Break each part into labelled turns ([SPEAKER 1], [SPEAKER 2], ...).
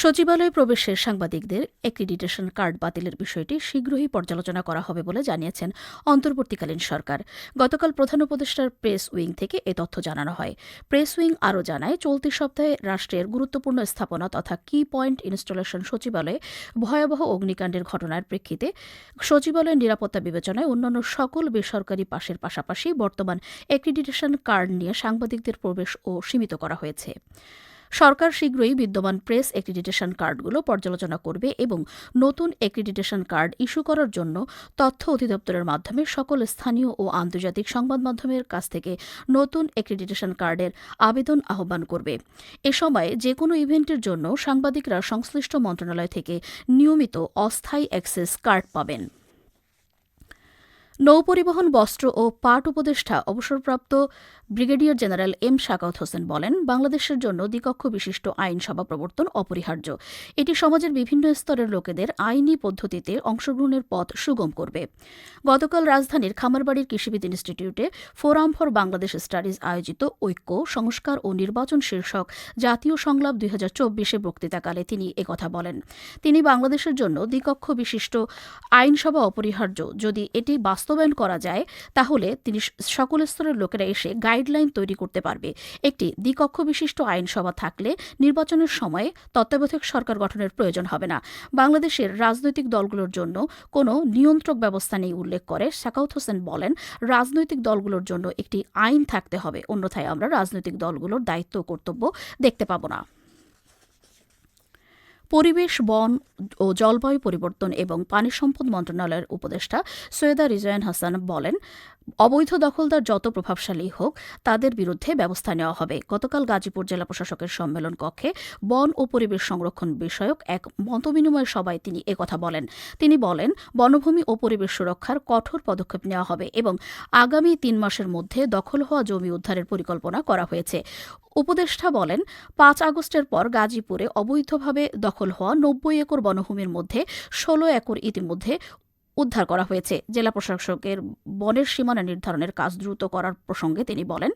[SPEAKER 1] সচিবালয়ে প্রবেশের সাংবাদিকদের অ্যাক্রিডিটেশন কার্ড বাতিলের বিষয়টি শীঘ্রই পর্যালোচনা করা হবে বলে জানিয়েছেন অন্তর্বর্তীকালীন সরকার। গতকাল প্রধান উপদেষ্টার প্রেস উইং থেকে এ তথ্য জানানো হয়। প্রেস উইং আরও জানায়, চলতি সপ্তাহে রাষ্ট্রের গুরুত্বপূর্ণ স্থাপনা তথা কি পয়েন্ট ইনস্টলেশন সচিবালয়ে ভয়াবহ অগ্নিকাণ্ডের ঘটনার প্রেক্ষিতে সচিবালয়ের নিরাপত্তা বিবেচনায় অন্যান্য সকল বেসরকারি পাশের পাশাপাশি বর্তমান অ্যাক্রিডিটেশন কার্ড নিয়ে সাংবাদিকদের প্রবেশ ও সীমিত করা হয়েছে। সরকার শীঘ্রই বিদ্যমান প্রেস অ্যাক্রিডিটেশন কার্ডগুলো পর্যালোচনা করবে এবং নতুন অ্যাক্রিডিটেশন কার্ড ইস্যু করার জন্য তথ্য অধিদপ্তরের মাধ্যমে সকল স্থানীয় ও আন্তর্জাতিক সংবাদ মাধ্যমের কাছ থেকে নতুন অ্যাক্রিডিটেশন কার্ডের আবেদন আহ্বান করবে। এ সময় যে কোনো ইভেন্টের জন্য সাংবাদিকরা সংশ্লিষ্ট মন্ত্রণালয় থেকে নিয়মিত অস্থায়ী অ্যাক্সেস কার্ড পাবেন। নৌপরিবহন, বস্ত্র ও পাট উপদেষ্টা অবসরপ্রাপ্ত brigadier general M Sakhawat Hossain বলেন, বাংলাদেশের জন্য দ্বিকক্ষ বিশিষ্ট আইনসভা প্রবর্তন অপরিহার্য। এটি সমাজের বিভিন্ন স্তরের লোকেদের আইনি পদ্ধতিতে অংশগ্রহণের পথ সুগম করবে। গতকাল রাজধানীর খামারবাড়ির কৃষিবিদ ইনস্টিটিউটে ফোরাম ফর বাংলাদেশ স্টাডিজ আয়োজিত ঐক্য, সংস্কার ও নির্বাচন শীর্ষক জাতীয় সংলাপ দুই হাজার চব্বিশে বক্তৃতাকালে তিনি একথা বলেন। তিনি বাংলাদেশের জন্য দ্বিকক্ষ বিশিষ্ট আইনসভা অপরিহার্য, যদি এটি বাস্তবায়ন করা যায়, তাহলে তিনি সকল স্তরের লোকেরা এসে গাইডলাইন তৈরি করতে পারবে। একটি দ্বিকক্ষ বিশিষ্ট আইনসভা থাকলে নির্বাচনের সময়ে তত্ত্বাবধায়ক সরকার গঠনের প্রয়োজন হবে না। বাংলাদেশের রাজনৈতিক দলগুলোর জন্য কোনো নিয়ন্ত্রক ব্যবস্থা নেই উল্লেখ করে সাকাউত হোসেন বলেন, রাজনৈতিক দলগুলোর জন্য একটি আইন থাকতে হবে, অন্যথায় আমরা রাজনৈতিক দলগুলোর দায়িত্ব কর্তব্য দেখতে পাব না। পরিবেশ বন ও জলবায়ু পরিবর্তন এবং পানি সম্পদ মন্ত্রণালয়ের উপদেষ্টা সৈয়দা রিজয়ান হাসান বলেন অবৈধ দখলদার যত প্রভাবশালী হোক, তাদের বিরুদ্ধে ব্যবস্থা নেওয়া হবে। গতকাল গাজীপুর জেলা প্রশাসকের সম্মেলন কক্ষে বন ও পরিবেশ সংরক্ষণ বিষয়ক এক মতবিনিময় সভায় তিনি একথা বলেন। তিনি বলেন, বনভূমি ও পরিবেশ সুরক্ষার কঠোর পদক্ষেপ নেওয়া হবে এবং আগামী তিন মাসের মধ্যে দখল হওয়া জমি উদ্ধারের পরিকল্পনা করা হয়েছে। উপদেষ্টা বলেন, পাঁচ আগস্টের পর গাজীপুরে অবৈধভাবে দখল হওয়া নব্বই একর বনভূমির মধ্যে ষোলো একর ইতিমধ্যে উদ্ধার করা হয়েছে। জেলা প্রশাসকের বনের সীমানা নির্ধারণের কাজ দ্রুত করার প্রসঙ্গে তিনি বলেন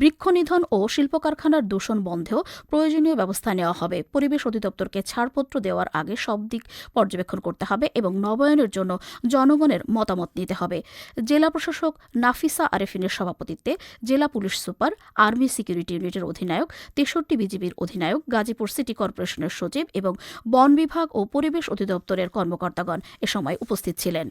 [SPEAKER 1] বৃক্ষনিধন ও শিল্প কারখানার দূষণ বন্ধেও প্রয়োজনীয় ব্যবস্থা নেওয়া হবে। পরিবেশ অধিদপ্তরকে ছাড়পত্র দেওয়ার আগে সব দিক পর্যবেক্ষণ করতে হবে এবং নবায়নের জন্য জনগণের মতামত নিতে হবে। জেলা প্রশাসক নাফিসা আরেফিনের সভাপতিত্বে জেলা পুলিশ সুপার, আর্মি সিকিউরিটি ইউনিটের অধিনায়ক, তেষট্টি বিজিবির অধিনায়ক, গাজীপুর সিটি কর্পোরেশনের সচিব এবং বন বিভাগ ও পরিবেশ অধিদপ্তরের কর্মকর্তাগণ এ সময় উপস্থিত ছিলেন।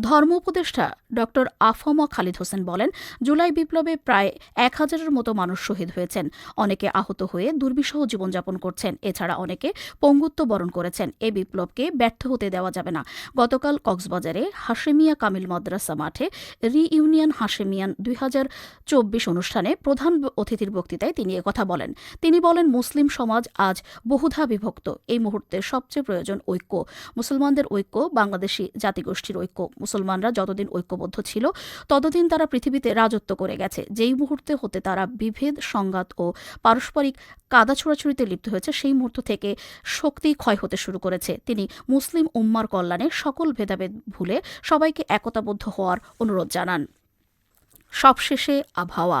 [SPEAKER 1] ধর্ম উপদেষ্টা ড আফমা খালিদ হোসেন বলেন, জুলাই বিপ্লবে প্রায় এক হাজারের মতো মানুষ শহীদ হয়েছেন। অনেকে আহত হয়ে দুর্বিষহ জীবনযাপন করছেন। এছাড়া অনেকে পঙ্গুত্ব বরণ করেছেন। এ বিপ্লবকে ব্যর্থ হতে দেওয়া যাবে না। গতকাল কক্সবাজারে হাশেমিয়া কামিল মাদ্রাসা মাঠে রি ইউনিয়ন হাশেমিয়ান দুই হাজার চব্বিশ অনুষ্ঠানে প্রধান অতিথির বক্তৃতায় তিনি একথা বলেন। তিনি বলেন, মুসলিম সমাজ আজ বহুধা বিভক্ত। এই মুহূর্তে সবচেয়ে প্রয়োজন ঐক্য। মুসলমানদের ঐক্য, বাংলাদেশি জাতিগোষ্ঠীর ঐক্য। মুসলমানরা যতদিন ঐক্যবদ্ধ ছিল, ততদিন তারা পৃথিবীতে রাজত্ব করে গেছে। যেই মুহূর্তে হতে তারা বিভেদ, সংঘাত ও পারস্পরিক কাদা ছোড়াছুড়িতে লিপ্ত হয়েছে, সেই মুহূর্ত থেকে শক্তি ক্ষয় হতে শুরু করেছে। তিনি মুসলিম উম্মার কল্যাণে সকল ভেদাভেদ ভুলে সবাইকে একতাবদ্ধ হওয়ার অনুরোধ জানান। সবশেষে আবহাওয়া।